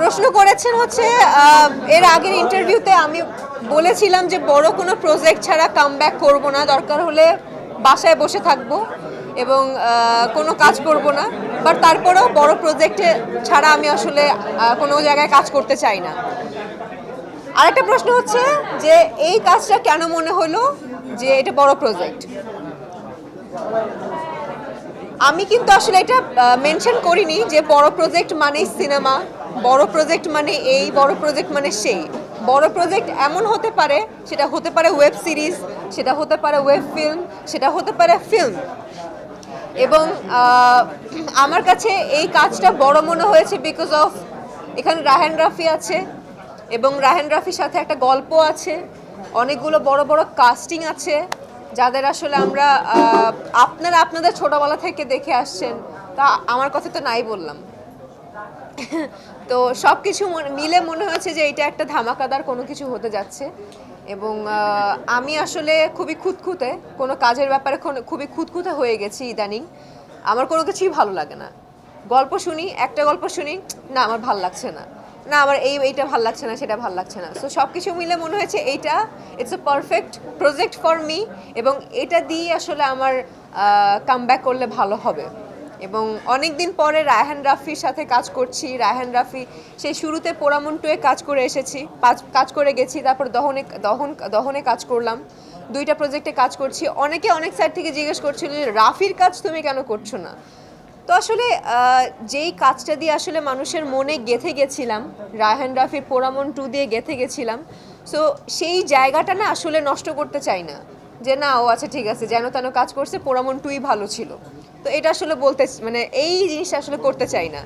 প্রশ্ন করেছেন হচ্ছে এর আগের ইন্টারভিউতে আমি বলেছিলাম যে বড় কোনো প্রজেক্ট ছাড়া কাম ব্যাক করব না, দরকার হলে বাসায় বসে থাকব এবং কোনো কাজ করব না। বাট তারপরেও বড় প্রজেক্টে ছাড়া আমি আসলে কোনো জায়গায় কাজ করতে চাই না। আরেকটা প্রশ্ন হচ্ছে যে এই কাজটা কেন মনে হলো যে এটা বড় প্রজেক্ট আমি কিন্তু আসলে এটা মেনশন করিনি যে বড় প্রজেক্ট মানেই সিনেমা বড় প্রজেক্ট মানে এই, বড় প্রজেক্ট মানে সেই। বড় প্রজেক্ট এমন হতে পারে, সেটা হতে পারে ওয়েব সিরিজ সেটা হতে পারে ওয়েব ফিল্ম সেটা হতে পারে ফিল্ম এবং আমার কাছে এই কাজটা বড় মনে হয়েছে বিকজ অফ এখানে রাহেন রাফি আছে এবং রাহেন রাফির সাথে একটা গল্প আছে, অনেকগুলো বড় বড় কাস্টিং আছে, যাদের আসলে আমরা আপনারা আপনাদের ছোটোবেলা থেকে দেখে আসছেন, তা আমার কথা তো নাই বললাম। তো সব কিছু মিলে মনে হয়েছে যে এটা একটা ধামাকাদার কোনো কিছু হতে যাচ্ছে। এবং আমি আসলে খুবই খুঁতখুঁতে, কোনো কাজের ব্যাপারে খুবই খুঁতখুঁতে হয়ে গেছি ইদানিং। আমার কোনো কিছুই ভালো লাগে না। গল্প শুনি, একটা গল্প শুনি, না, আমার ভালো লাগছে না। না, আমার এই, এইটা ভালো লাগছে না, সেটা ভালো লাগছে না। সো সব কিছু মিলে মনে হয়েছে এইটা it's a perfect project for me এবং এটা দিয়ে আসলে আমার কাম করলে ভালো হবে। এবং অনেক দিন পরে রায়হান রাফির সাথে কাজ করছি। রায়হান রাফি, সেই শুরুতে পোড়ামন্টুয়ে কাজ করে এসেছি। কাজ করে গেছি, তারপর দহনে, দহন, দহনে কাজ করলাম। দুইটা প্রজেক্টে কাজ করছি। অনেকে অনেক সাইড থেকে জিজ্ঞেস করছিল রাফির কাজ তুমি কেন করছ না? তো আসলে যেই কাজটা দিয়ে আসলে মানুষের মনে গেথে গেছিলাম, রায়হান রাফির পোড়ামন টু দিয়ে গেথে গেছিলাম সো সেই জায়গাটা না আসলে নষ্ট করতে চাই না। যে না, ও আচ্ছা ঠিক আছে, যেন তেন কাজ করছে, পোড়ামন টুই ভালো ছিল। তো এটা আসলে বলতে মানে এই জিনিসটা আসলে করতে চাই না।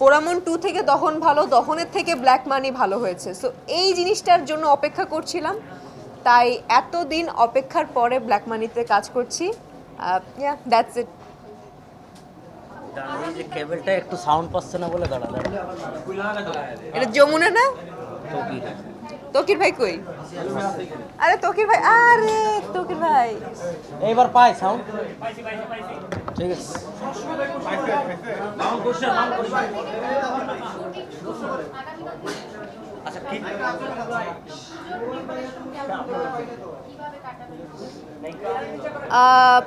পোড়ামন টু থেকে দহন ভালো দহনের থেকে ব্ল্যাক মানি ভালো হয়েছে। সো এই জিনিসটার জন্য অপেক্ষা করছিলাম। তাই এতদিন অপেক্ষার পরে ব্ল্যাক মানিতে কাজ করছি। দ্যাটস ইট যে কেবলটা একটু সাউন্ড পাচ্ছে না বলে এটা যমুনা না? তকির ভাই কই? আরে তকির ভাই আরে! ভাই। এইবার পাই সাউন্ড ঠিক আছে। আচ্ছা কি? আহ,